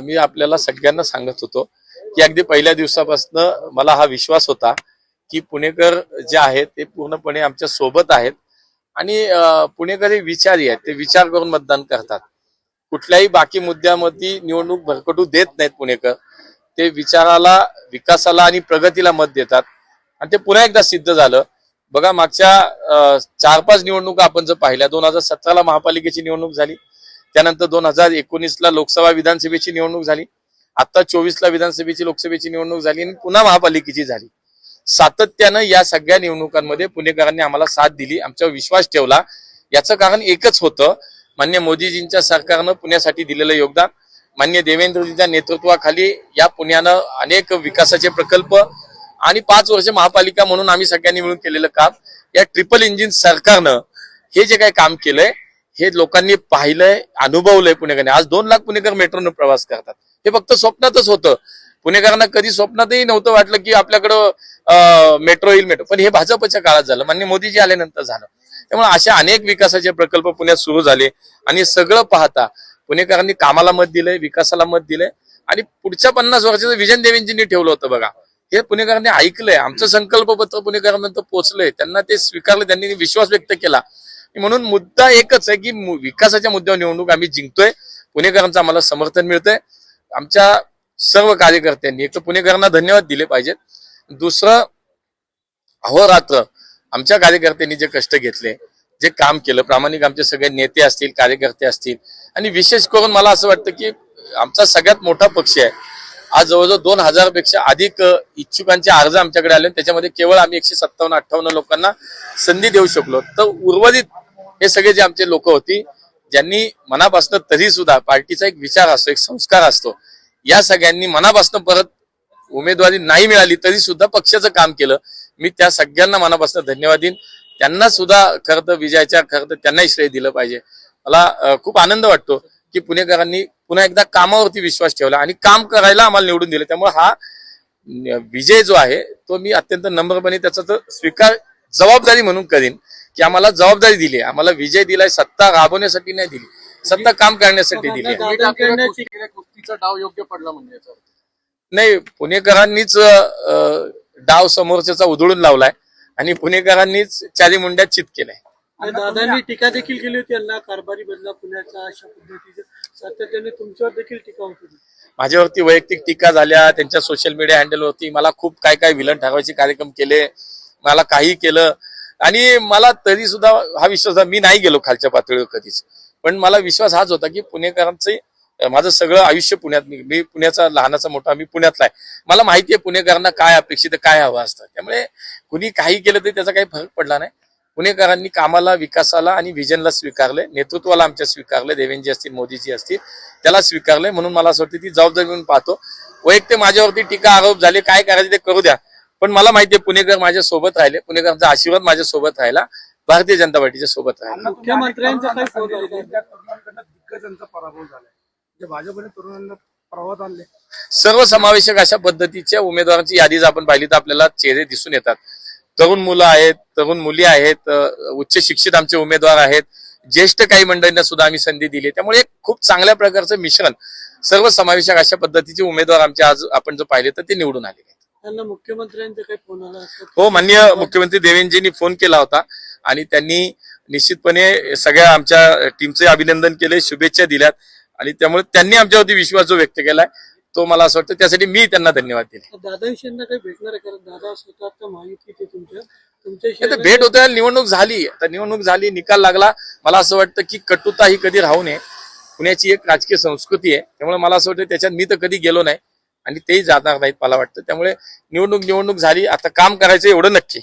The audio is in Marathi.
मी आपल्याला सगळ्यांना सांगत होतो की अगदी पहिल्या दिवसापासून मला हा विश्वास होता की पुणेकर जे आहेत ते पूर्णपणे आमच्यासोबत आहेत. आणि पुणेकर हे विचारी आहेत. ते विचार करून मतदान करतात. कुठल्याही बाकी मुद्द्यामध्ये निवडणूक भरकटू देत नाहीत पुणेकर. ते विचाराला विकासाला आणि प्रगतीला मत देतात. आणि ते पुन्हा एकदा सिद्ध झालं. बघा मागच्या चार पाच निवडणुका आपण जर पाहिल्या दोन हजार सतराला महापालिकेची निवडणूक झाली. त्यानंतर दोन हजार एकोणीसला लोकसभा विधानसभेची निवडणूक झाली. आता चोवीसला विधानसभेची लोकसभेची निवडणूक झाली आणि पुन्हा महापालिकेची झाली. सातत्यानं या सगळ्या निवडणुकांमध्ये पुणेकरांनी आम्हाला साथ दिली. आमच्यावर विश्वास ठेवला. याचं कारण एकच होतं. मान्य मोदीजींच्या सरकारनं पुण्यासाठी दिलेलं योगदान. मान्य देवेंद्रजींच्या नेतृत्वाखाली या पुण्यानं अनेक विकासाचे प्रकल्प आणि पाच वर्ष महापालिका म्हणून आम्ही सगळ्यांनी मिळून केलेलं काम. या ट्रिपल इंजिन सरकारनं हे जे काही काम केलंय हे लोकांनी पाहिलंय अनुभवलंय पुणेकरांनी. आज दोन लाख पुणेकर मेट्रोनं प्रवास करतात. हे फक्त स्वप्नातच होतं. पुणेकरांना कधी स्वप्नातही नव्हतं वाटलं की आपल्याकडं मेट्रो येईल मेट्रो पण हे भाजपच्या काळात झालं. मान्य मोदीजी आल्यानंतर झालं. त्यामुळे अशा अनेक विकासाचे प्रकल्प पुण्यात सुरू झाले. आणि सगळं पाहता पुणेकरांनी कामाला मत दिलंय विकासाला मत दिलंय. आणि पुढच्या पन्नास वर्षाचं विजन देवेंजींनी ठेवलं होतं बघा. हे पुणेकरांनी ऐकलंय. आमचं संकल्पपत्र पुणेकरांपर्यंत पोहोचलंय. त्यांना ते स्वीकारलं. त्यांनी विश्वास व्यक्त केला. म्हणून मुद्दा एकच आहे की विकासाच्या मुद्द्यावर निवडणूक आम्ही जिंकतोय. पुणेकरांचं आम्हाला समर्थन मिळतंय. आमच्या सर्व कार्यकर्त्यांनी एक तर पुणेकरांना धन्यवाद दिले पाहिजेत. दुसरं अहोरात्र आमच्या कार्यकर्त्यांनी जे कष्ट घेतले जे काम केलं प्रामाणिक आमचे सगळे नेते असतील कार्यकर्ते असतील आणि विशेष करून मला असं वाटतं की आमचा सगळ्यात मोठा पक्ष आहे. आज जवळजवळ दोन हजारपेक्षा अधिक इच्छुकांचे अर्ज आमच्याकडे आले. त्याच्यामध्ये केवळ आम्ही एकशे सत्तावन्न अठ्ठावन्न लोकांना संधी देऊ शकलो. तर उर्वरित हे सगळे जे आमचे लोक होती ज्यांनी मनापासून तरी सुद्धा पार्टीचा एक विचार असतो एक संस्कार असतो या सगळ्यांनी मनापासून परत उमेदवारी नाही मिळाली तरी सुद्धा पक्षाचं काम केलं. मी त्या सगळ्यांना मनापासून धन्यवाद देईन. त्यांना सुद्धा खरं तर विजयाच्या खरं तर त्यांनाही श्रेय दिलं पाहिजे. मला खूप आनंद वाटतो की पुणेकरांनी पुन्हा एकदा कामावरती विश्वास ठेवला आणि काम करायला आम्हाला निवडून दिलं. त्यामुळे हा विजय जो आहे तो मी अत्यंत नम्रपणे त्याचा तर स्वीकार जबाबदारी म्हणून करीन की आम्हाला जबाबदारी दिली आहे. आम्हाला विजय दिलाय सत्ता राबवण्यासाठी नाही दिली. सत्ता काम करण्यासाठी दिली डाव योग्य पडला म्हणजे. नाही पुणेकरांनीच डाव समोरच्याचा उधळून लावलाय आणि पुणेकरांनीच चारी मुंड्यात चित केलाय. आणि दादांनी टीका देखील केली होती यांना कारभारी बदला पुण्याचा अशा पद्धतीचं सातत्याने तुमच्यावर देखील टीका होती माझ्यावरती वैयक्तिक टीका झाल्या त्यांच्या सोशल मीडिया हँडलवरती मला खूप काय काय विलन ठरवायचे कार्यक्रम केले मला काही केलं. आणि मला तरी सुद्धा हा विश्वास मी नाही गेलो खालच्या पातळीवर कधीच. पण मला विश्वास हाच होता की पुणेकरांचे माझं सगळं आयुष्य पुण्यात मी मी पुण्याचा लहानाचा मोठा मी पुण्यातला आहे. मला माहिती आहे पुणेकरांना काय अपेक्षित काय हवं असतं. त्यामुळे कुणी काही केलं तरी त्याचा काही फरक पडला नाही. पुणेकरांनी कामाला विकासाला आणि व्हिजनला स्वीकारले नेतृत्वाला आमच्या स्वीकारले देवेंजी असतील मोदीजी असतील त्याला स्वीकारले. म्हणून मला असं वाटतं ती जबाबदारी म्हणून पाहतो. वैयक्तिक माझ्यावरती टीका आरोप झाले काय करायचे ते करू द्या. पण मला माहितीये पुणेकर माझ्या सोबत राहिले. पुणेकरांचा आशीर्वाद माझ्या सोबत राहिला. भारतीय जनता पार्टीच्या सोबत राहिला. मुख्यमंत्र्यांचा पराभव भाजपने तरुणांना सर्व समावेशक अशा पद्धतीच्या उमेदवारांची यादी जर आपण पाहिली तर आपल्याला चेहरे दिसून येतात. तरुण मुलं आहेत तरुण मुली आहेत उच्च शिक्षित आमचे उमेदवार आहेत ज्येष्ठ काही मंडळींना सुद्धा आम्ही संधी दिली. त्यामुळे एक खूप चांगल्या प्रकारचं मिश्रण सर्व समावेशक अशा पद्धतीचे उमेदवार आमचे आज आपण जर पाहिले तर ते निवडून आलेले आहेत. त्यांना मुख्यमंत्र्यांचा काही फोन आला असता हो माननीय मुख्यमंत्री देवेंजींनी फोन केला होता आणि त्यांनी निश्चितपणे सगळ्या आमच्या टीमचे अभिनंदन केले शुभेच्छा दिल्यात आणि त्यामुळे त्यांनी आमच्यावरती विश्वास जो व्यक्त केलाय तो मला असं वाटतं. त्यासाठी मी त्यांना धन्यवाद दिले. दादाविषयींना काही भेटणार आहे? कारण दादा स्वतः आता माहिती ते तुमच्या. आता तुमच्याशी भेट होते निवडणूक झाली. आता निवडणूक झाली निकाल लागला. मला असं वाटतं की कटुता ही कधी राहू नये. पुण्याची एक राजकीय संस्कृती आहे. त्यामुळे मला असं वाटतं त्याच्यात मी तर कधी गेलो नाही. आणि तेही जाणार नाहीत मला वाटतं. त्यामुळे निवडणूक निवडणूक झाली. आता काम करायचं एवढं नक्की.